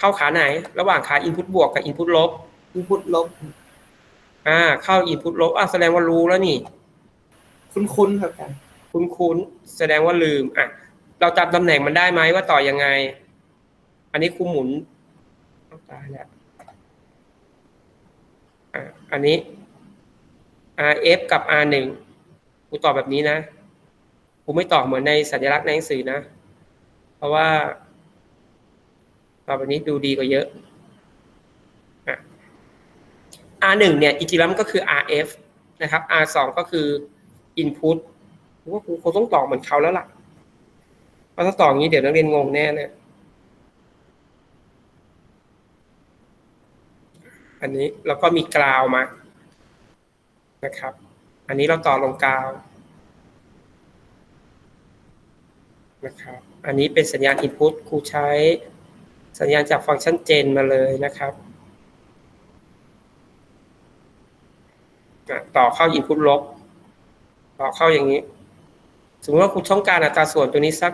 เข้าขาไหน ระหว่างขา input บวกกับ input ลบอินพุตลบ อ่า เข้า input ลบอะแสดงว่ารู้แล้วนี่ คุ้นๆครับอาจารย์คุ้นคุ้นๆแสดงว่าลืมอะเราจำตำแหน่งมันได้ไหมว่าต่อยังไง อันนี้ครูหมุนเอาตายแล้วอะอันนี้ RF กับ R1 ครูตอบแบบนี้นะครูไม่ตอบเหมือนในสัญลักษณ์ในหนังสือนะ เพราะว่าตอบ แบบนี้ดูดีกว่าเยอะอะ R1 เนี่ยจริงๆแล้วมันก็คือ RF นะครับ R2 ก็คือ input ผมว่าครูคงต้องตอบเหมือนเขาแล้วล่ะเพราะถ้าตอบอย่างนี้เดี๋ยวนักเรียนงงแน่เลยอันนี้เราก็มีกราวมานะครับ อันนี้เราต่อลงกราวนะครับ อันนี้เป็นสัญญาณ input ครูใช้ สัญญาณจากฟังก์ชัน gen มาเลยนะครับต่อเข้า input ลบ ต่อเข้าอย่างนี้ สมมติว่าคุณต้องการอัตราส่วนตัวนี้สัก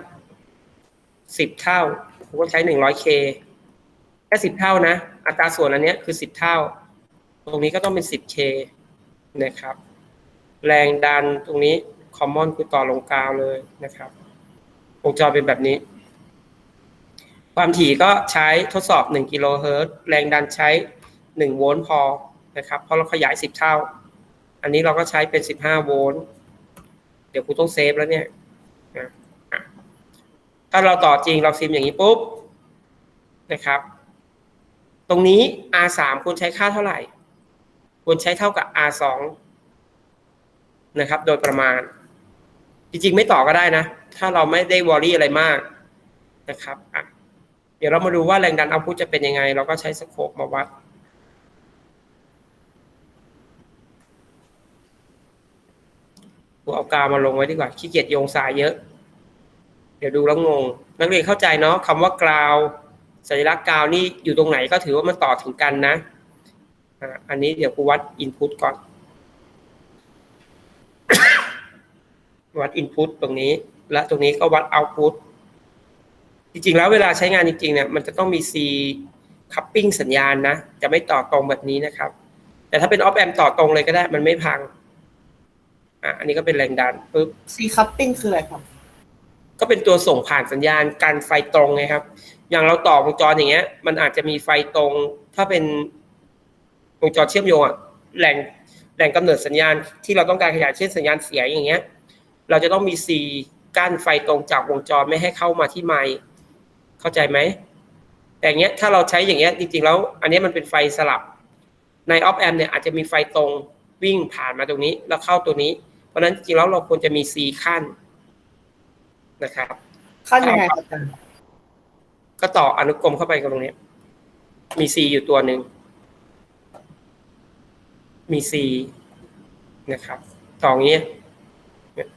สิบเท่าคุณก็ใช้หนึ่งร้อยเคแค่สิบเท่านะ อัตราส่วนอันเนี้ยคือสิบเท่า ตรงนี้ก็ต้องเป็นสิบเคนะครับ แรงดันตรงนี้คอมมอนคือต่อลงกาวเลยนะครับวงจรเป็นแบบนี้ ความถี่ก็ใช้ทดสอบ 1 กิโลเฮิรตซ์แรงดันใช้ 1 โวลต์พอนะครับ เพราะเราขยาย 10 เท่า อันนี้เราก็ใช้เป็น 15 โวลต์ เดี๋ยวกูต้องเซฟแล้วเนี่ยอะถ้าเราต่อจริงเราซิมอย่างนี้ปุ๊บนะครับ ตรงนี้ R3 ควรใช้ค่าเท่าไหร่ ควรใช้เท่ากับ R2 นะครับ โดยประมาณ จริงๆ ไม่ต่อก็ได้นะ ถ้าเราไม่ได้วอรี่อะไรมากนะครับอะ เดี๋ยวเรามาดูว่าแรงดันเอาพุทจะเป็นยังไง เราก็ใช้สโคปมาวัด กูเอากาวมาลงไว้ดีกว่า ขี้เกียจโยงสายเยอะ เดี๋ยวดูแล้วงง นักเรียนเข้าใจเนาะคำว่ากราวสัญลักษณ์กราวนี่อยู่ตรงไหนก็ถือว่ามันต่อถึงกันนะอะอันนี้เดี๋ยวกูวัดอินพุตก่อน วัดอินพุตตรงนี้ และตรงนี้ก็วัดเอาพุต จริงๆ แล้วเวลาใช้งานจริงๆเนี่ยมันจะต้องมี C coupling สัญญาณนะ จะไม่ต่อตรงแบบนี้นะครับ แต่ถ้าเป็นออฟแอมต่อตรงเลยก็ได้ มันไม่พัง อะอันนี้ก็เป็นแรงดันปุ๊บ ซีคัพปิ้งคืออะไรครับ ก็เป็นตัวส่งผ่านสัญญาณการไฟตรงไงครับ อย่างเราต่อวงจรอย่างเงี้ย มันอาจจะมีไฟตรง ถ้าเป็นวงจรเชื่อมโยงอะแหล่งแหล่งกำเนิดสัญญาณที่เราต้องการขยายเช่นสัญญาณเสียงอย่างเงี้ย เราจะต้องมี C กั้นไฟตรงจากวงจรไม่ให้เข้ามาที่ไมค์ เข้าใจไหม แต่อย่างเงี้ยถ้าเราใช้อย่างเงี้ยจริงๆแล้วอันเนี้ยมันเป็นไฟสลับ ในออฟแอมเนี่ยอาจจะมีไฟตรงวิ่งผ่านมาตรงนี้แล้วเข้าตัวนี้ เพราะฉะนั้นจริงๆแล้วเราควรจะมี C ขั้นนะครับ ขั้นยังไงครับอาจารย์ก็ต่ออนุกรมเข้าไปกับตรงเนี้ยมี C อยู่ตัวหนึ่ง มี C นะครับ ต่ออย่างนี้เนี่ย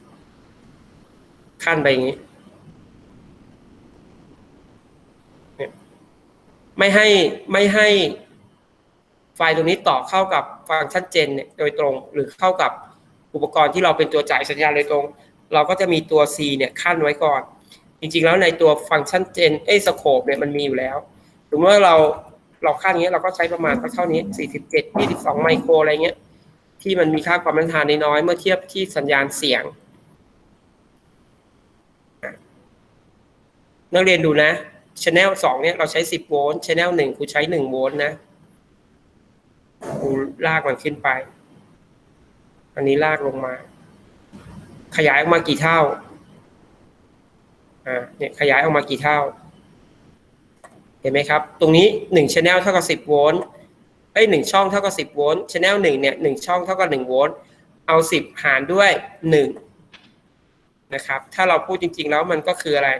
ขั้นไปอย่างนี้เนี่ย ไม่ให้ไม่ให้ไฟล์ตรงนี้ต่อเข้ากับฟังก์ชันเจนเนี่ยโดยตรง หรือเข้ากับอุปกรณ์ที่เราเป็นตัวจ่ายสัญญาณโดยตรง เราก็จะมีตัว C เนี่ยขั้นไว้ก่อน จริงๆแล้วในตัวฟังก์ชันเจนเอสโคปเนี่ยมันมีอยู่แล้วสมมติว่าเราเราค่าอย่างเงี้ยเราก็ใช้ประมาณเท่านี้ 47 22 ไมโครอะไรเงี้ย ที่มันมีค่าความต้านทานน้อยเมื่อเทียบที่สัญญาณเสียง นักเรียนดูนะ ชแนลสองเนี่ยเราใช้10โวลต์ชแนลหนึ่งครูใช้1โวลต์นะครูลากมันขึ้นไป อันนี้ลากลงมา ขยายออกมากี่เท่าอ่าเนี่ยขยายออกมากี่เท่า เห็นไหมครับ ตรงนี้หนึ่งชแนลเท่ากับสิบโวลต์ไอ้หนึ่งช่องเท่ากับสิบโวลต์ชแนลหนึ่งเนี่ยหนึ่งช่องเท่ากับหนึ่งโวลต์เอาสิบหารด้วยหนึ่งนะครับ ถ้าเราพูดจริง ๆ แล้วมันก็คืออะไร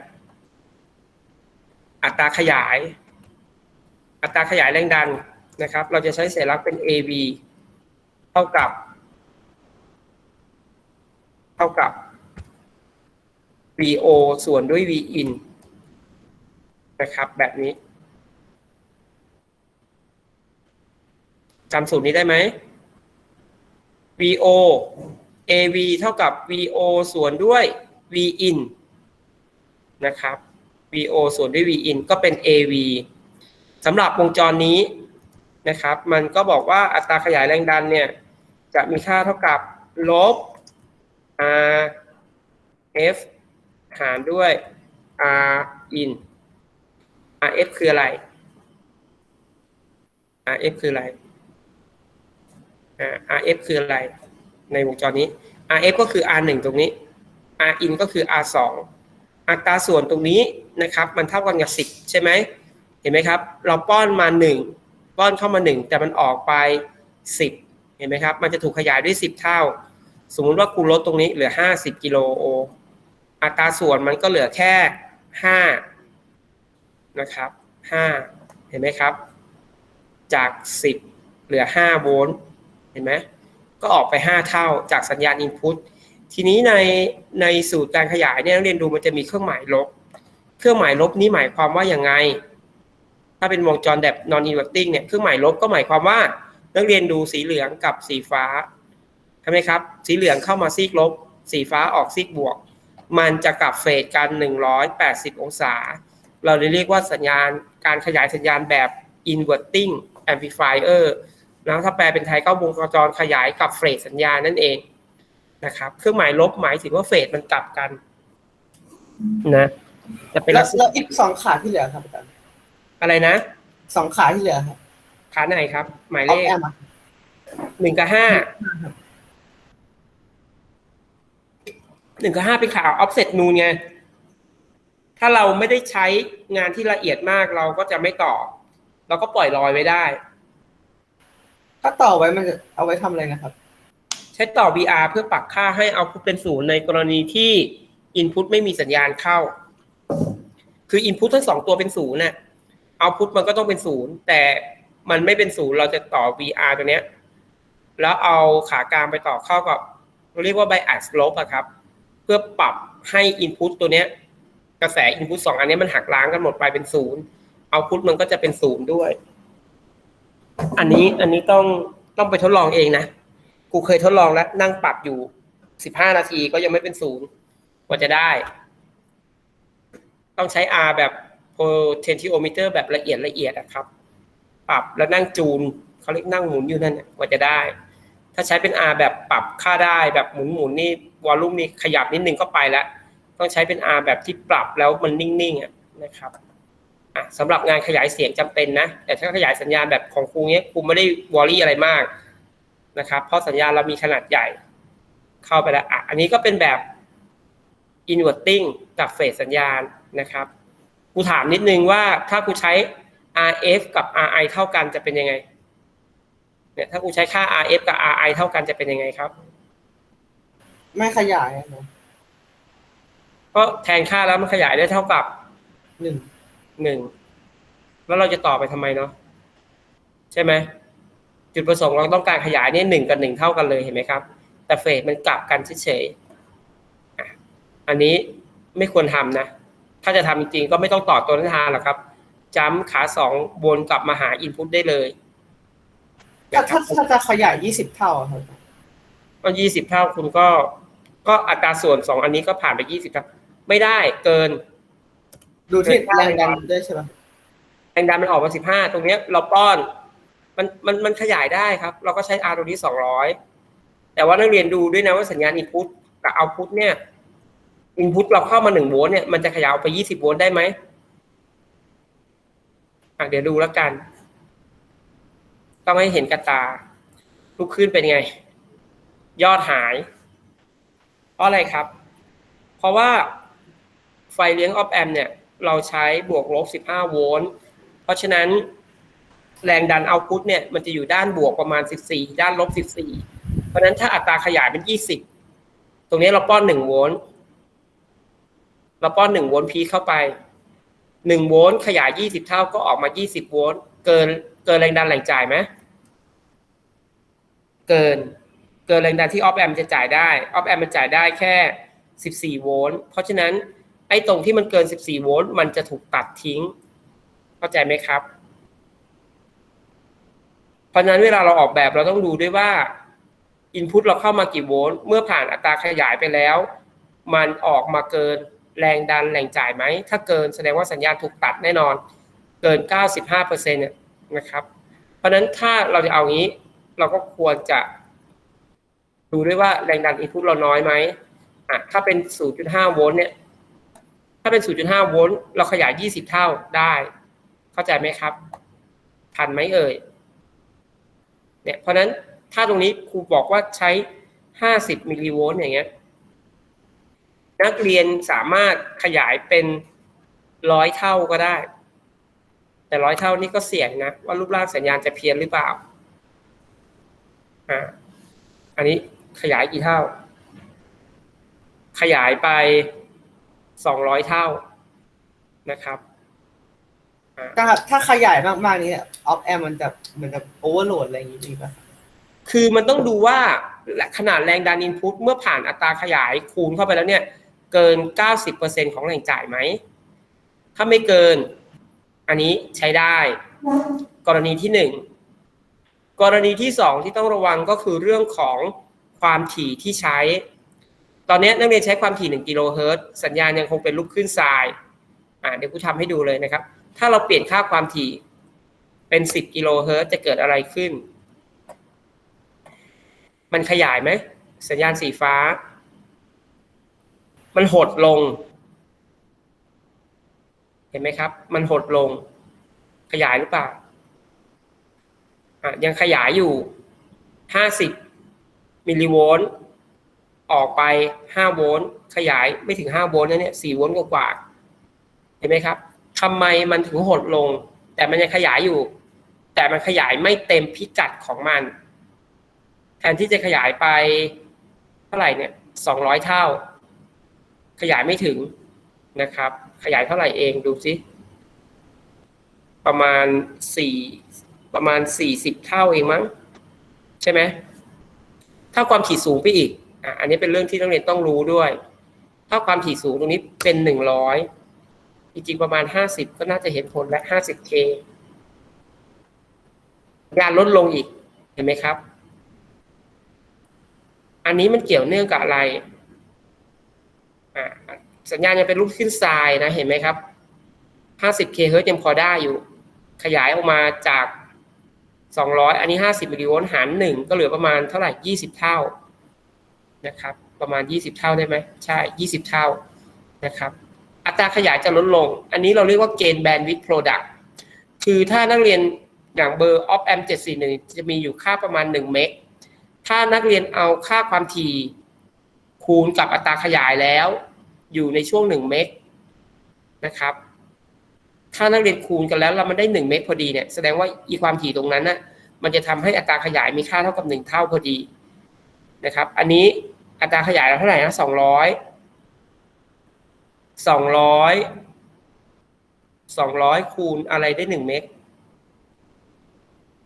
อัตราขยาย อัตราขยายแรงดันนะครับ เราจะใช้สัญลักษณ์เป็น AV เท่ากับ เท่ากับ VO ส่วนด้วย Vin นะครับ แบบนี้จำสูตรนี้ได้ไหม VO AV เท่ากับ VO ส่วนด้วย Vin นะครับ VO ส่วนด้วย Vin ก็เป็น AV สำหรับวงจรนี้นะครับ มันก็บอกว่าอัตราขยายแรงดันเนี่ย จะมีค่าเท่ากับลบ R F หารด้วย R in R F คืออะไร R F คืออะไรอ่า R F คืออะไร ในวงจรนี้ R F ก็คือ R 1ตรงนี้ R in ก็คือ R 2 อัตราส่วนตรงนี้นะครับ มันเท่ากันกับ10 ใช่ไหมเห็นไหมครับ เราป้อนมา 1 ป้อนเข้ามา 1 แต่มันออกไป 10 เห็นไหมครับ มันจะถูกขยายด้วย 10 เท่า สมมุติว่าคูณลดตรงนี้เหลือ 50กิโลโออัตราส่วนมันก็เหลือแค่ 5 นะครับ 5 เห็นไหมครับ จาก 10 เหลือ 5 โวลต์เห็นไหมก็ออกไป 5 เท่าจากสัญญาณ input ทีนี้ในในสูตรการขยายเนี่ยนักเรียนดูมันจะมีเครื่องหมายลบ เครื่องหมายลบนี้หมายความว่าอย่างไง ถ้าเป็นวงจรแบบ non inverting เนี่ยเครื่องหมายลบก็หมายความว่านักเรียนดูสีเหลืองกับสีฟ้าใช่ไหมครับ สีเหลืองเข้ามาซีกลบ สีฟ้าออกซีกบวก มันจะกลับเฟสกัน 180 องศา เราเลยเรียกว่าสัญญาณการขยายสัญญาณแบบ inverting amplifier แล้วถ้าแปลเป็นไทยก็วงจรขยายกับเฟสสัญญาณนั่นเอง นะครับ เครื่องหมายลบหมายถึงว่าเฟสมันกลับกันนะจะเป็นแล้ลัวกษณะแล้วอีกสองขาที่เหลือครับอาจารย์อะไรนะสองขาที่เหลือครับขาไหนครับ หมายอเลอฟขแอมอะหนึ่งกับห้าหนึ่งกับห้าเป็นข่าว offset นูนไง ถ้าเราไม่ได้ใช้งานที่ละเอียดมากเราก็จะไม่ต่อ เราก็ปล่อยลอยไว้ได้ ถ้าต่อไว้มันจะเอาไว้ทำอะไรนะครับใช้ต่อ VR เพื่อปรับค่าให้เอาพุทเป็นศูนย์ในกรณีที่ Input ไม่มีสัญญาณเข้า คือ Input ทั้งสองตัวเป็นศูนย์น่ะ Output มันก็ต้องเป็นศูนย์แต่มันไม่เป็นศูนย์เราจะต่อ VR ตัวเนี้ย แล้วเอาขากลางไปต่อเข้ากับเรียกว่า bias slope อะครับ เพื่อปรับให้ Input ตัวเนี้ย กระแส Input สองอันเนี้ยมันหักล้างกันหมดไปเป็นศูนย์ Output มันก็จะเป็นศูนย์ด้วย อันนี้อันนี้ต้องต้องไปทดลองเองนะ กูเคยทดลองแล้ว นั่งปรับอยู่สิบห้านาทีก็ยังไม่เป็นศูนย์กว่าจะได้ ต้องใช้ R แบบ potentiometer แบบละเอียดละเอียดอะครับ ปรับแล้วนั่งจูนเขาเรียกนั่งหมุนอยู่นั่นกว่าจะได้ ถ้าใช้เป็น R แบบปรับค่าได้แบบหมุนหมุนนี่วอลลุ่มนี่ขยับนิดนึงก็ไปแล้ว ต้องใช้เป็น R แบบที่ปรับแล้วมันนิ่งๆอะนะครับสำหรับงานขยายเสียงจำเป็นนะ แต่ถ้าขยายสัญญาณแบบของครูเนี้ยครูไม่ได้วอรี่อะไรมาก นะครับเพราะสัญญาณเรามีขนาดใหญ่ เข้าไปแล้วอะอันนี้ก็เป็นแบบ inverting กับเฟสสัญญาณนะครับกูถามนิดนึงว่าถ้ากูใช้ RF กับ RI เท่ากันจะเป็นยังไงเนี่ยถ้ากูใช้ค่า RF กับ RI เท่ากันจะเป็นยังไงครับ ไม่ขยายอะนะก็แทนค่าแล้วมันขยายได้เท่ากับหนึ่งหนึ่งแล้วเราจะต่อไปทำไมเนาะใช่ไหม จุดประสงค์เราต้องการขยายเนี่ยหนึ่งกับหนึ่งเท่ากันเลยเห็นไหมครับ แต่เฟสมันกลับกันเฉยๆอะอันนี้ไม่ควรทำนะ ถ้าจะทำจริงๆก็ไม่ต้องต่อตัวนิทานหรอกครับจัมขาสองวนกลับมาหาอินพุตได้เลยถ้าถ้าถ้าจะขยายยี่สิบเท่าอะครับก็ยี่สิบเท่าคุณก็ ก็อัตราส่วนสองอันนี้ก็ผ่านไปยี่สิบเท่าไม่ได้เกิน ดูที่แรงดันด้วยใช่ไหมแรงดันมันออกมาสิบห้าตรงเนี้ยเราป้อน มันมันมันขยายได้ครับ เราก็ใช้ R ตรงนี้สองร้อยแต่ว่านักเรียนดูด้วยนะว่าสัญญาณ input กับ output เนี่ย input เราเข้ามาหนึ่งโวลต์เนี่ยมันจะขยายออกไปยี่สิบโวลต์ได้ไหมเดี๋ยวดูแล้วกัน ต้องให้เห็นกระตาลุกขึ้นเป็นไง ยอดหาย เพราะอะไรครับ เพราะว่าไฟเลี้ยงออฟแอมเนี่ย เราใช้บวกลบ 15 โวลต์ เพราะฉะนั้น แรงดันเอาพุทเนี่ยมันจะอยู่ด้านบวกประมาณ 14 ด้านลบ 14 เพราะนั้นถ้าอัตราขยายเป็น 20 ตรงนี้เราป้อน 1 โวลต์เราป้อน 1 โวลต์พีเข้าไป 1 โวลต์ขยาย 20 เท่าก็ออกมา 20 โวลต์เกินเกินแรงดันแหล่งจ่ายไหมเกินเกินแรงดันที่ออฟแอมจะจ่ายได้ออฟแอมมันจ่ายได้แค่ 14 โวลต์เพราะฉะนั้นไอ้ตรงที่มันเกิน 14 โวลต์มันจะถูกตัดทิ้ง เข้าใจไหมครับ เพราะนั้นเวลาเราออกแบบเราต้องดูด้วยว่า Input เราเข้ามากี่โวลต์เมื่อผ่านอัตราขยายไปแล้ว มันออกมาเกินแรงดันแรงจ่ายไหม ถ้าเกินแสดงว่าสัญญาณถูกตัดแน่นอน เกิน 95เปอร์เซ็นต์เนี่ยนะครับ เพราะฉะนั้นถ้าเราจะเอางี้ เราก็ควรจะ ดูด้วยว่าแรงดันอินพุตเราน้อยไหมอะถ้าเป็น 0.5 โวลต์เนี่ย ถ้าเป็น 0.5 โวลต์เราขยาย 20 เท่าได้ เข้าใจไหมครับ ทันไหมเอ่ย เนี่ยเพราะนั้นถ้าตรงนี้ครูบอกว่าใช้ 50มิลลิโวลต์อย่างเงี้ยนักเรียนสามารถขยายเป็นร้อยเท่าก็ได้ แต่ร้อยเท่านี่ก็เสี่ยงนะ ว่ารูปร่างสัญญาณจะเพี้ยนหรือเปล่าอ่าอันนี้ขยายกี่เท่า ขยายไปสองร้อยเท่านะครับ ถ้าถ้าขยายมากๆนี้ออฟแอมมันจะเหมือนกับโอเวอร์โหลดอะไรอย่างงี้ดีป่ะคือมันต้องดูว่าขนาดแรงดันอินพุตเมื่อผ่านอัตราขยายคูณเข้าไปแล้วเนี่ย เกิน 90%ของแรงจ่ายไหม ถ้าไม่เกิน อันนี้ใช้ได้ กรณีที่หนึ่งกรณีที่สองที่ต้องระวังก็คือเรื่องของความถี่ที่ใช้ ตอนนี้นักเรียนใช้ความถี่1กิโลเฮิรตซ์สัญญาณยังคงเป็นลูกคลื่นทราย อ่าเดี๋ยวกูทำให้ดูเลยนะครับ ถ้าเราเปลี่ยนค่าความถี่เป็น10กิโลเฮิรตซ์จะเกิดอะไรขึ้น มันขยายไหม สัญญาณสีฟ้า มันหดลง เห็นไหมครับ มันหดลง ขยายหรือเปล่าอะยังขยายอยู่ห้าสิบมิลลิโวลต์ออกไปห้าโวลต์ขยายไม่ถึงห้าโวลต์นะเนี่ยสี่โวลต์กว่าเห็นไหมครับ ทำไมมันถึงหดลง แต่มันยังขยายอยู่ แต่มันขยายไม่เต็มพิกัดของมัน แทนที่จะขยายไปเท่าไหร่เนี่ยสองร้อยเท่า ขยายไม่ถึงนะครับ ขยายเท่าไหร่เองดูสิประมาณสี่ประมาณสี่สิบเท่าเองมั้ง ใช่ไหมถ้าความถี่สูงไปอีกอะอันนี้เป็นเรื่องที่นักเรียนต้องรู้ด้วย ถ้าความถี่สูงตรงนี้เป็นหนึ่งร้อย จริงๆประมาณห้าสิบก็น่าจะเห็นผลและห้าสิบเคงานลดลงอีกเห็นไหมครับ อันนี้มันเกี่ยวเนื่องกับอะไรสัญญาณยังเป็นรูปขึ้นทรายนะเห็นไหมครับ 50 k เฮิร์ตยังพอได้อยู่ ขยายออกมาจาก 200 อันนี้ 50มิลลิโวลต์หาร 1 ก็เหลือประมาณเท่าไหร่ 20 เท่านะครับ ประมาณ 20 เท่าได้ไหมใช่ 20 เท่านะครับ อัตราขยายจะลดลง อันนี้เราเรียกว่าเกณฑ์แบนด์วิดต์โปรดักต์คือถ้านักเรียนอย่างเบอร์ออฟแอม741จะมีอยู่ค่าประมาณ1เมกถ้านักเรียนเอาค่าความถี่คูณกับอัตราขยายแล้ว อยู่ในช่วง1เมกนะครับ ถ้านักเรียนคูณกันแล้วแล้วมันได้1เมกพอดีเนี่ยแสดงว่าอีความถี่ตรงนั้นน่ะมันจะทำให้อัตราขยายมีค่าเท่ากับ1เท่าพอดีนะครับ อันนี้อัตราขยายเราเท่าไหร่นะ 200 200 200คูณอะไรได้1เมก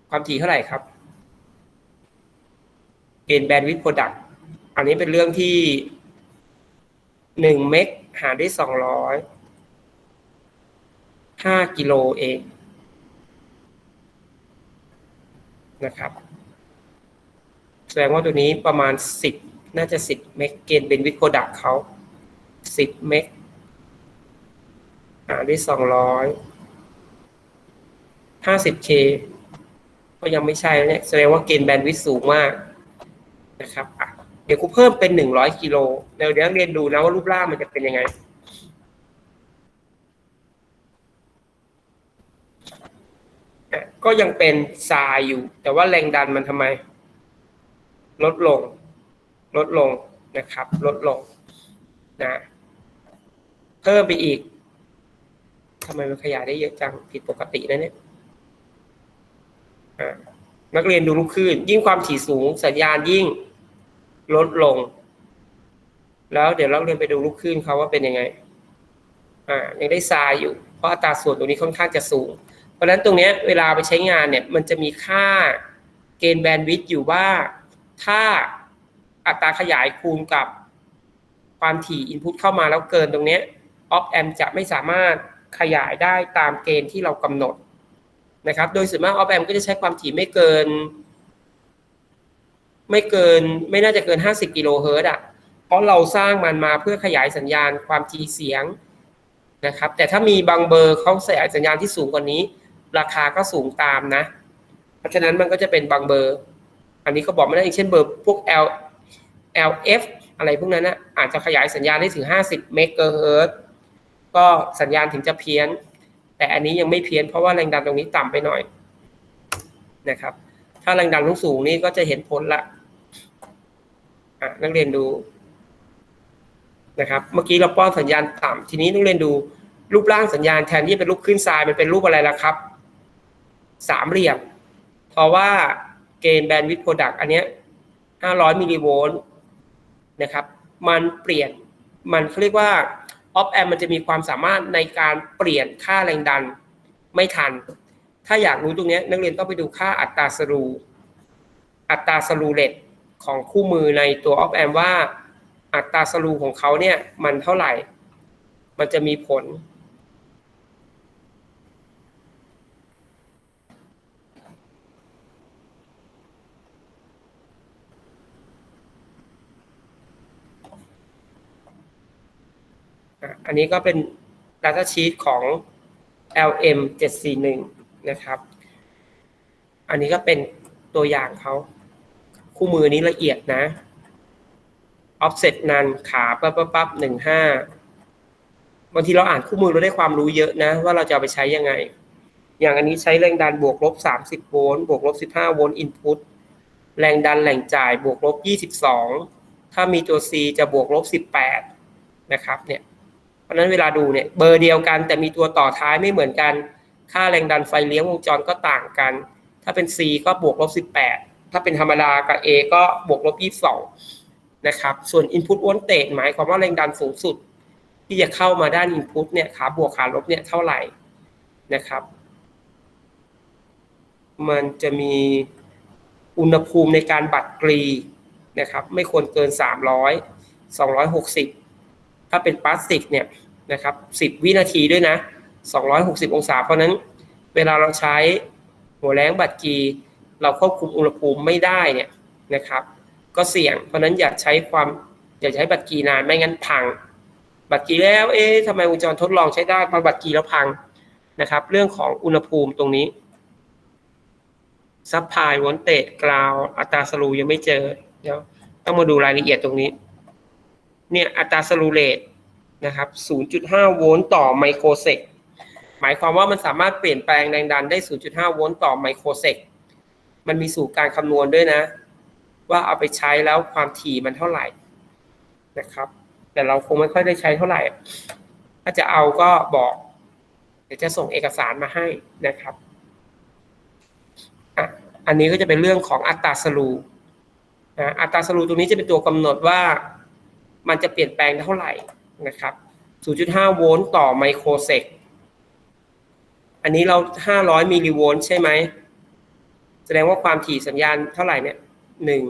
ความถี่เท่าไหร่ครับเกณฑ์แบนด์วิดต์โปรดักต์อันนี้เป็นเรื่องที่หนึ่งเมกหารด้วยสองร้อยห้ากิโลเองนะครับ แสดงว่าตัวนี้ประมาณสิบน่าจะสิบเมกเกณฑ์เบนวิดโปรดักต์เขาสิบเมก หารด้สองร้อยห้าสิบเคก็ยังไม่ใช่แล้วเนี่ยแสดงว่าเกณฑ์แบนด์วิดสูงมากนะครับอะเดี๋ยวกูเพิ่มเป็นหนึ่งร้อยกิโลเดี๋ยวเดี๋ยวเรียนดูนะว่ารูปร่างมันจะเป็นยังไงก็ยังเป็นทรายอยู่ แต่ว่าแรงดันมันทำไม ลดลง ลดลงนะครับ ลดลงนะเพิ่มไปอีก ทำไมมันขยายได้เยอะจังผิดปกตินะเนี่ยอ่านักเรียนดูลูกคลื่น ยิ่งความถี่สูงสัญญาณยิ่งลดลง แล้วเดี๋ยวเราเรียนไปดูลูกคลื่นเขาว่าเป็นยังไง อ่า ยังได้ทรายอยู่ เพราะอัตราส่วนตรงนี้ค่อนข้างจะสูง เพราะฉะนั้นตรงเนี้ยเวลาไปใช้งานเนี่ย มันจะมีค่าเกณฑ์แบนด์วิดต์อยู่ว่าถ้าอัตราขยายคูณกับความถี่อินพุตเข้ามาแล้วเกินตรงเนี้ยออฟแอมจะไม่สามารถ ขยายได้ตามเกณฑ์ที่เรากำหนดนะครับ โดยส่วนมากออฟแอมก็จะใช้ความถี่ไม่เกิน ไม่เกินไม่น่าจะเกิน 50 กิโลเฮิรตซ์อะ เพราะเราสร้างมันมาเพื่อขยายสัญญาณความถี่เสียงนะครับ แต่ถ้ามีบางเบอร์เขาใส่สัญญาณที่สูงกว่านี้ ราคาก็สูงตามนะ เพราะฉะนั้นมันก็จะเป็นบางเบอร์ อันนี้ก็บอกไม่ได้อย่างเช่นเบอร์พวก L LF อะไรพวกนั้นนะอาจจะขยายสัญญาณได้ถึง 50 เมกะเฮิรตซ์ ก็สัญญาณถึงจะเพี้ยน แต่อันนี้ยังไม่เพี้ยนเพราะว่าแรงดันตรงนี้ต่ำไปหน่อยนะครับ ถ้าแรงดันสูงนี่ก็จะเห็นผลละอะนักเรียนดูนะครับ เมื่อกี้เราป้อนสัญญาณต่ำทีนี้นักเรียนดูรูปร่างสัญญาณแทนที่เป็นรูปขึ้นทรายมันเป็นรูปอะไรล่ะครับ สามเหลี่ยม เพราะว่าเกณฑ์แบนด์วิดต์โปรดักต์อันเนี้ย500มิลลิโวลต์นะครับ มันเปลี่ยนมันเขาเรียกว่า ออฟแอมมันจะมีความสามารถในการเปลี่ยนค่าแรงดันไม่ทัน ถ้าอยากรู้ตรงนี้นักเรียนต้องไปดูค่าอัตราสรูอัตราสรูเลตของคู่มือในตัวออฟแอมว่าอัตราสรูของเขาเนี่ยมันเท่าไหร่ มันจะมีผล อันนี้ก็เป็น Data Sheet ของ LM 741นะครับ อันนี้ก็เป็นตัวอย่างเขาคู่มือนี้ละเอียดนะ offset นันขาปั๊บปั๊บปั๊บหนึ่งห้าบางทีเราอ่านคู่มือเราได้ความรู้เยอะนะ ว่าเราจะไปใช้ยังไง อย่างอันนี้ใช้แรงดันบวกลบสามสิบโวลต์บวกลบสิบห้าโวลต์ input แรงดันแหล่งจ่ายบวกลบยี่สิบสองถ้ามีตัว C จะบวกลบสิบแปดนะครับเนี่ย ราะนั้นเวลาดูเนี่ยเบอร์เดียวกัน แต่มีตัวต่อท้ายไม่เหมือนกัน ค่าแรงดันไฟเลี้ยงวงจรก็ต่างกัน ถ้าเป็น C ก็บวกลบ18 ถ้าเป็นธรรมดากับ A ก็บวกลบ22นะครับส่วน Input Voltage หมายความว่าแรงดันสูงสุด ที่จะเข้ามาด้าน Input เนี่ยขาบวกขาลบเนี่ยเท่าไหร่นะครับ มันจะมีอุณหภูมิในการบัดกรีนะครับ ไม่ควรเกิน 300 260 ถ้าเป็นพลาสติกเนี่ย นะครับ10 วินาทีด้วยนะ 260 องศา เพราะนั้นเวลาเราใช้หัวแรงบัดกีเราควบคุมอุณหภูมิไม่ได้เนี่ยนะครับ ก็เสี่ยง เพราะนั้นอย่าใช้ความอย่าใช้บัดกีนานไม่งั้นพัง บัดกีแล้วเอ๊ะทำไมวงจรทดลองใช้ได้พอบัดกีแล้วพังนะครับ เรื่องของอุณหภูมิตรงนี้ซัพพลายวอลเตจกราวอัตราสรูยังไม่เจอเดี๋ยวต้องมาดูรายละเอียดตรงนี้ เนี่ยอัตราสรูเรท นะครับ 0.5 โวลต์ต่อไมโครเซก หมายความว่ามันสามารถเปลี่ยนแปลงแรงดันได้ 0.5 โวลต์ต่อไมโครเซก มันมีสูตรการคำนวณด้วยนะ ว่าเอาไปใช้แล้วความถี่มันเท่าไหร่นะครับ แต่เราคงไม่ค่อยได้ใช้เท่าไหร่ ถ้าจะเอาก็บอก เดี๋ยวจะส่งเอกสารมาให้นะครับอันนี้ก็จะเป็นเรื่องของอัตราสรูอัตราสรูตรงนี้จะเป็นตัวกำหนดว่ามันจะเปลี่ยนแปลงเท่าไหร่ นะครับ 0.5 โวลต์ต่อไมโครเซก อันนี้เรา 500 มิลลิโวลต์ใช่ไหม แสดงว่าความถี่สัญญาณเท่าไหร่เนี่ยหนึ่ง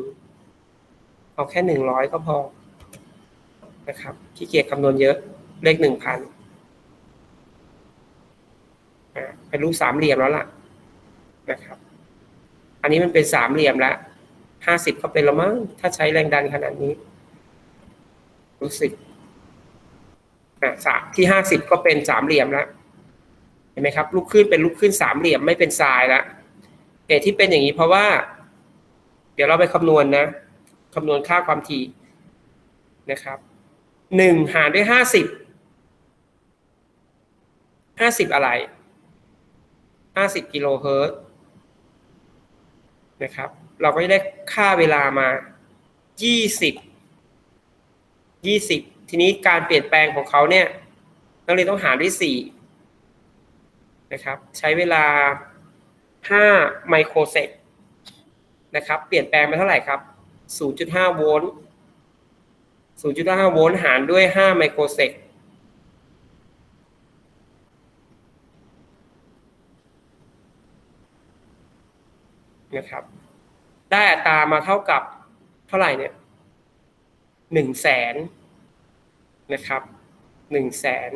เอาแค่หนึ่งร้อยก็พอ นะครับขี้เกียจคำนวณเยอะ เลขหนึ่งพันเป็นรูปสามเหลี่ยมแล้วล่ะ นะครับ อันนี้มันเป็นสามเหลี่ยมล้วห้าสิบก็เป็นแล้วมั้ง ถ้าใช้แรงดันขนาดนี้ รู้สึก อะสามที่ห้าสิบก็เป็นสามเหลี่ยมแล้วเห็นไหมครับ ลูกขึ้นเป็นลูกขึ้นสามเหลี่ยมไม่เป็นทรายแล้วเหตุที่เป็นอย่างนี้เพราะว่า เดี๋ยวเราไปคำนวณนะคำนวณค่าความถี่นะครับหนึ่งหารด้วยห้าสิบห้าสิบอะไรห้าสิบกิโลเฮิรตซ์นะครับ เราก็จะได้ค่าเวลามายี่สิบยี่สิบ ทีนี้การเปลี่ยนแปลงของเขาเนี่ยนักเรียนต้องหารด้วยสี่นะครับ ใช้เวลาห้าไมโครเซกนะครับ เปลี่ยนแปลงไปเท่าไหร่ครับ0.5โวลต์0.5โวลต์หารด้วย5ไมโครเซกนะครับ ได้อัตรามาเท่ากับเท่าไหร่เนี่ยหนึ่งแสน นะครับหนึ่งแสน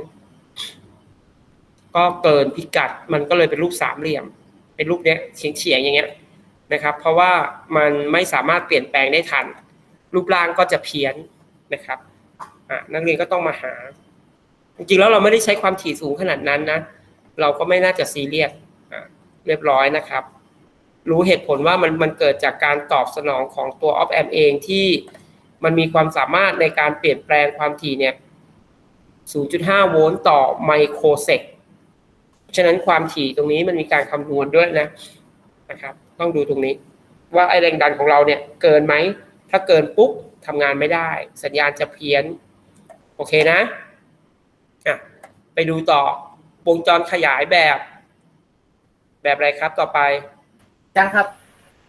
ก็เกินพิกัดมันก็เลยเป็นรูปสามเหลี่ยม เป็นรูปเนี้ยเฉียงเฉียงอย่างเงี้ยนะครับ เพราะว่ามันไม่สามารถเปลี่ยนแปลงได้ทัน รูปร่างก็จะเพี้ยนนะครับอะนักเรียนก็ต้องมาหา จริงๆแล้วเราไม่ได้ใช้ความถี่สูงขนาดนั้นนะเราก็ไม่น่าจะซีเรียสเรียบร้อยนะครับ รู้เหตุผลว่ามันมันเกิดจากการตอบสนองของตัว op amp เองที่ มันมีความสามารถในการเปลี่ยนแปลงความถี่เนี่ย 0.5 โวลต์ต่อไมโครเซกฉะนั้นความถี่ตรงนี้มันมีการคำนวณด้วยนะนะครับ ต้องดูตรงนี้ ว่าไอแรงดันของเราเนี่ยเกินไหม ถ้าเกินปุ๊บทำงานไม่ได้ สัญญาณจะเพี้ยน โอเคนะอะไปดูต่อวงจรขยายแบบ แบบอะไรครับต่อไปอาจารย์ครับ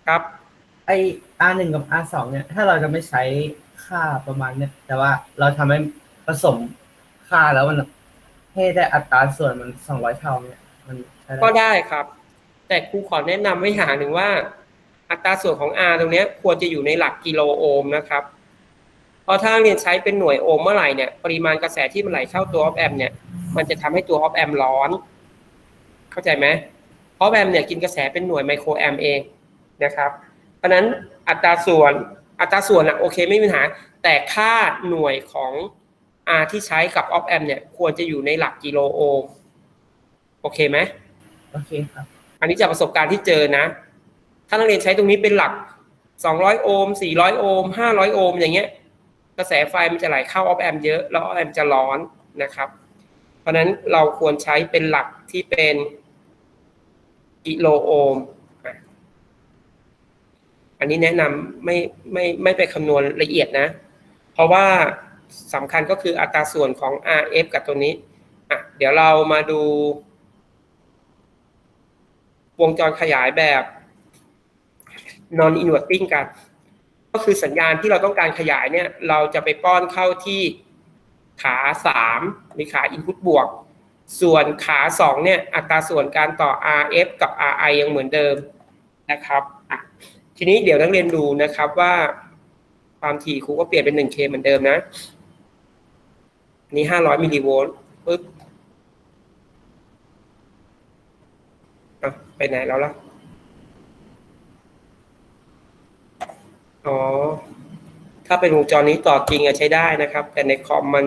ครับ ไอ R หนึ่งกับ R สองเนี่ย ถ้าเราจะไม่ใช้ค่าประมาณเนี่ย แต่ว่าเราทำให้ผสมค่าแล้วมันให้ได้อัตราส่วนมันสองร้อยเท่าเนี่ย มันใช้ได้ก็ได้ครับ แต่ครูขอแนะนำไว้อย่างหนึ่งว่า อัตราส่วนของ R ตรงเนี้ยควรจะอยู่ในหลักกิโลโอห์มนะครับ เพราะถ้าเรียนใช้เป็นหน่วยโอห์มเมื่อไหร่เนี่ยปริมาณกระแสที่มันไหลเข้าตัวออฟแอมเนี่ยมันจะทำให้ตัวออฟแอมร้อน เข้าใจไหมออฟแอมเนี่ยกินกระแสเป็นหน่วยไมโครแอมเองนะครับ เพราะฉะนั้นอัตราส่วนอัตราส่วนอะโอเคไม่มีปัญหา แต่ค่าหน่วยของ R ที่ใช้กับออฟแอมเนี่ย ควรจะอยู่ในหลักกิโลโอห์มโอเคไหมโอเคครับ อันนี้จากประสบการณ์ที่เจอนะ ถ้านักเรียนใช้ตรงนี้เป็นหลัก 200 โอห์ม 400 โอห์ม 500 โอห์มอย่างเงี้ย กระแสไฟมันจะไหลเข้าออฟแอมเยอะ แล้วออฟแอมจะร้อนนะครับ เพราะฉะนั้นเราควรใช้เป็นหลักที่เป็นกิโลโอห์ม อันนี้แนะนำไม่ไม่ไม่ไปคำนวณละเอียดนะ เพราะว่าสำคัญก็คืออัตราส่วนของ RF กับตัวนี้อะเดี๋ยวเรามาดู วงจรขยายแบบ non inverting กัน ก็คือสัญญาณที่เราต้องการขยายเนี่ย เราจะไปป้อนเข้าที่ขาสามหรือขา input บวก ส่วนขาสองเนี่ย อัตราส่วนการต่อ RF กับ RI ยังเหมือนเดิมนะครับอะ ทีนี้เดี๋ยวนักเรียนดูนะครับว่าความถี่ครูก็เปลี่ยนเป็น 1K เหมือนเดิมนะนนี้500 มิลลิโวลต์ปึ๊บอะไปไหนแล้วล่ะ อ๋อ ถ้าเป็นวงจรนี้ต่อจริงอะใช้ได้นะครับ แต่ในคอมมัน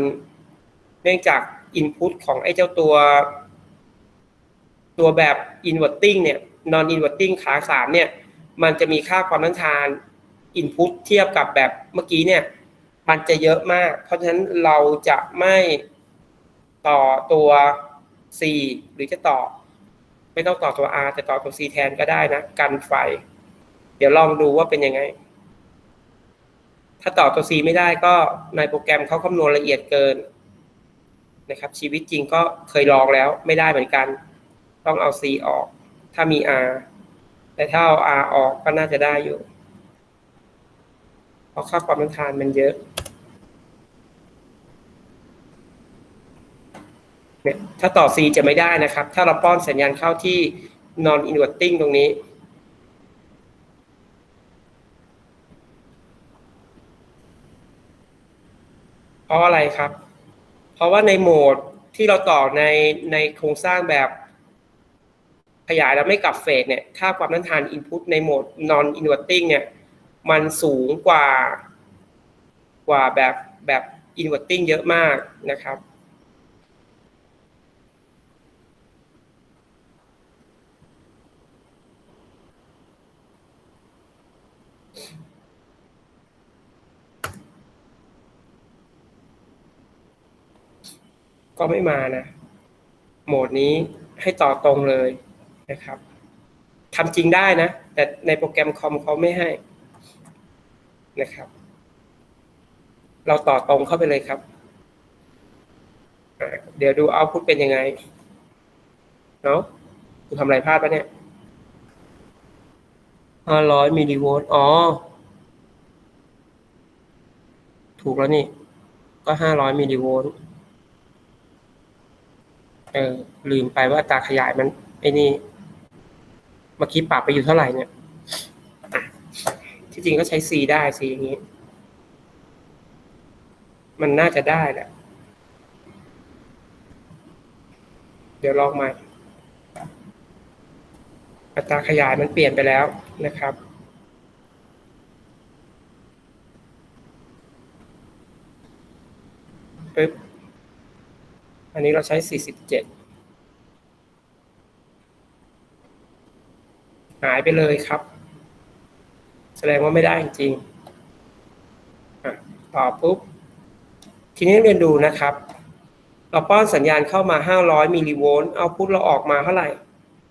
เนื่องจากอินพุตของไอ้เจ้าตัว ตัวแบบ inverting เนี่ย non inverting ขาสามเนี่ย มันจะมีค่าความต้านทานอินพุตเทียบกับแบบเมื่อกี้เนี่ย มันจะเยอะมาก เพราะฉะนั้นเราจะไม่ต่อตัว C หรือจะต่อ ไม่ต้องต่อตัว R แต่ต่อตัว C แทนก็ได้นะ กันไฟ เดี๋ยวลองดูว่าเป็นยังไง ถ้าต่อตัว C ไม่ได้ก็ในโปรแกรมเขาคำนวณละเอียดเกินนะครับ ชีวิตจริงก็เคยลองแล้วไม่ได้เหมือนกัน ต้องเอา C ออก ถ้ามี R แต่ถ้าเอา R ออกก็น่าจะได้อยู่ เพราะค่าความต้านทานมันเยอะเนี่ยถ้าต่อ C จะไม่ได้นะครับ ถ้าเราป้อนสัญญาณเข้าที่ non inverting ตรงนี้ เพราะอะไรครับ เพราะว่าในโหมดที่เราต่อในในโครงสร้างแบบ ขยายแล้วไม่กลับเฟสเนี่ยค่าความต้านทาน input ในโหมด non inverting เนี่ยมันสูงกว่ากว่าแบบแบบ inverting เยอะมากนะครับก็ไม่มานะ โหมดนี้ให้ต่อตรงเลย นะครับทำจริงได้นะ แต่ในโปรแกรมคอมเขาไม่ให้นะครับ เราต่อตรงเข้าไปเลยครับ เดี๋ยวดูเอาพุตเป็นยังไง เนาะคุณทำอะไรพลาดปะเนี่ยห้าร้อยมิลลิโวลต์อ๋อ ถูกแล้วนี่ ก็ห้าร้อยมิลลิโวลต์เออลืมไปว่าตาขยายมันไอ้นี่ มื่อกี้ปรับไปอยู่เท่าไหร่เนี่ย ที่จริงก็ใช้ C ได้ C อย่างนี้ มันน่าจะได้แหละ เดี๋ยวลองใหม่ อัตราขยายมันเปลี่ยนไปแล้วนะครับปึ๊บ อันนี้เราใช้ 47 หายไปเลยครับ แสดงว่าไม่ได้จริงๆอะต่อปุ๊บ ทีนี้เรียนดูนะครับ เราป้อนสัญญาณเข้ามา 500มิลลิโวลต์เอาพุทเราออกมาเท่าไหร่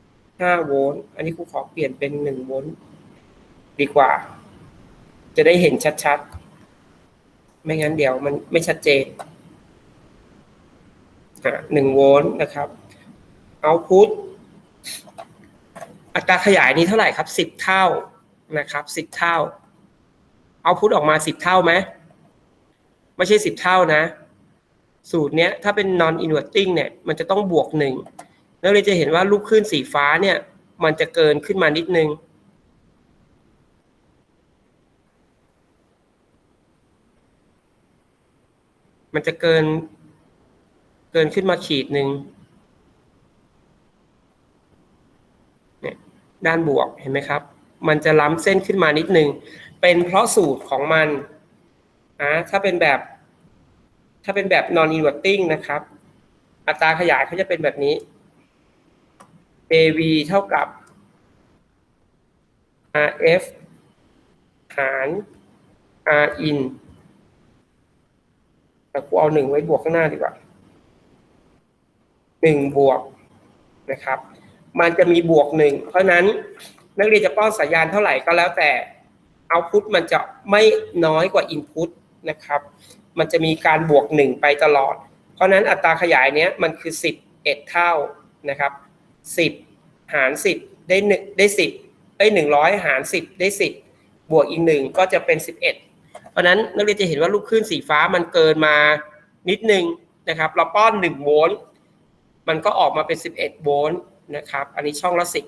5 โวลต์ อันนี้ครูขอเปลี่ยนเป็น 1 โวลต์ดีกว่า จะได้เห็นชัดๆ ไม่งั้นเดี๋ยวมันไม่ชัดเจนอะ1โวลต์นะครับเอาพุท อัตราขยายนี้เท่าไหร่ครับ10เท่านะครับ10เท่า เอาพุทออกมา10เท่าไหมไม่ใช่10เท่านะ สูตรเนี้ยถ้าเป็น non inverting เนี่ยมันจะต้องบวกหนึ่งแล้วเราจะเห็นว่าลูกคลื่นสีฟ้าเนี่ย มันจะเกินขึ้นมานิดนึงมันจะเกิน เกินขึ้นมาขีดหนึ่งเนี่ย ด้านบวกเห็นไหมครับ มันจะล้ำเส้นขึ้นมานิดนึง เป็นเพราะสูตรของมันอ่าถ้าเป็นแบบ ถ้าเป็นแบบ non inverting นะครับ อัตราขยายเขาจะเป็นแบบนี้ AV เท่ากับ RF หาร R in แต่กูเอาหนึ่งไว้บวกข้างหน้าดีกว่าหนึ่งบวกนะครับ มันจะมีบวกหนึ่งเพราะนั้นนักเรียนจะป้อนสัญญาณเท่าไหร่ก็แล้วแต่เอาพุทมันจะไม่น้อยกว่าอินพุตนะครับ มันจะมีการบวกหนึ่งไปตลอด เพราะนั้นอัตราขยายเนี้ยมันคือสิบเอ็ดเท่านะครับสิบหารสิบได้หนึ่งได้สิบได้หนึ่งร้อยหารสิบได้สิบบวกอีกหนึ่งก็จะเป็นสิบเอ็ดเพราะนั้นนักเรียนจะเห็นว่าลูกคลื่นสีฟ้ามันเกินมานิดนึงนะครับ เราป้อนหนึ่งโวลต์มันก็ออกมาเป็นสิบเอ็ดโวลต์ นะครับ อันนี้ช่องละสิบ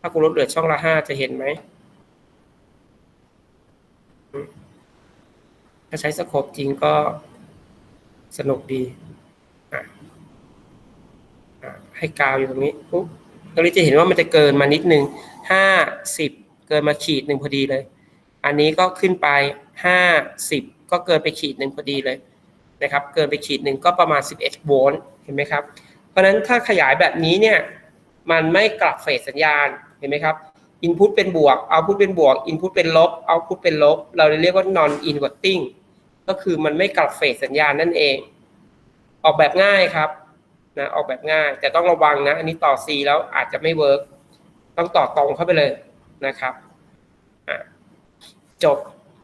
ถ้ากูลดเหลือช่องละห้าจะเห็นไหมถ้าใช้สโคปจริงก็สนุกดีให้กาวอยู่ตรงนี้ปุ๊บตรงนี้จะเห็นว่ามันจะเกินมานิดนึงห้าสิบเกินมาขีดหนึ่งพอดีเลย อันนี้ก็ขึ้นไปห้าสิบก็เกินไปขีดหนึ่งพอดีเลยนะครับ เกินไปขีดหนึ่งก็ประมาณสิบเอ็ดโวลต์เห็นไหมครับ ราะฉะนั้นถ้าขยายแบบนี้เนี่ยมันไม่กลับเฟสสัญญาณเห็นไหมครับอินพุตเป็นบวกเอาพุตเป็นบวกอินพุตเป็นลบเอาพุตเป็นลบ เราเรียกว่า non inverting ก็คือมันไม่กลับเฟสสัญญาณนั่นเอง ออกแบบง่ายครับนะออกแบบง่าย แต่ต้องระวังนะ อันนี้ต่อ C แล้วอาจจะไม่เวิร์กต้องต่อตรงเข้าไปเลยนะครับจบ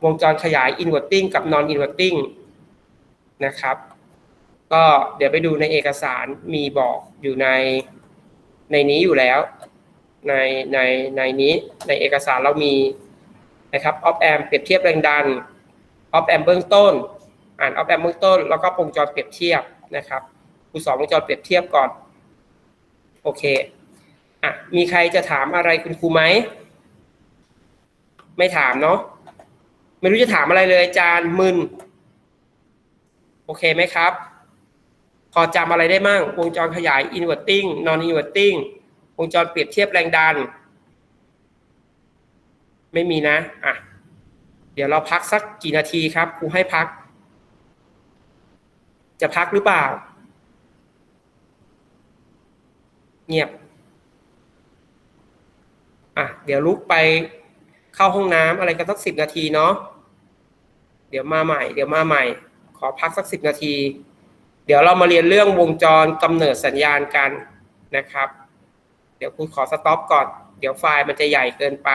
วงจรขยาย inverting กับ non inverting นะครับ ก็เดี๋ยวไปดูในเอกสารมีบอกอยู่ในในนี้อยู่แล้ว ในในในนี้ในเอกสารเรามีนะครับออฟแอมเปรียบเทียบแรงดันออฟแอมเบื้องต้น อ่านออฟแอมเบื้องต้น แล้วก็วงจรเปรียบเทียบนะครับครูสอนวงจรเปรียบเทียบก่อน โอเคอะมีใครจะถามอะไรคุณครูไหม ไม่ถามเนาะไม่รู้จะถามอะไรเลยอาจารย์มึน โอเคไหมครับ พอจำอะไรได้มั่งวงจรขยาย inverting non inverting วงจรเปรียบเทียบแรงดัน ไม่มีนะอะเดี๋ยวเราพักสักกี่นาทีครับครูให้พัก จะพักหรือเปล่า เงียบอะเดี๋ยวลุกไปเข้าห้องน้ำอะไรกันสักสิบนาทีเนาะเดี๋ยวมาใหม่ เดี๋ยวมาใหม่ ขอพักสักสิบนาที เดี๋ยวเรามาเรียนเรื่องวงจรกำเนิดสัญญาณกันนะครับ เดี๋ยวคุณขอสต็อปก่อน เดี๋ยวไฟล์มันจะใหญ่เกินไป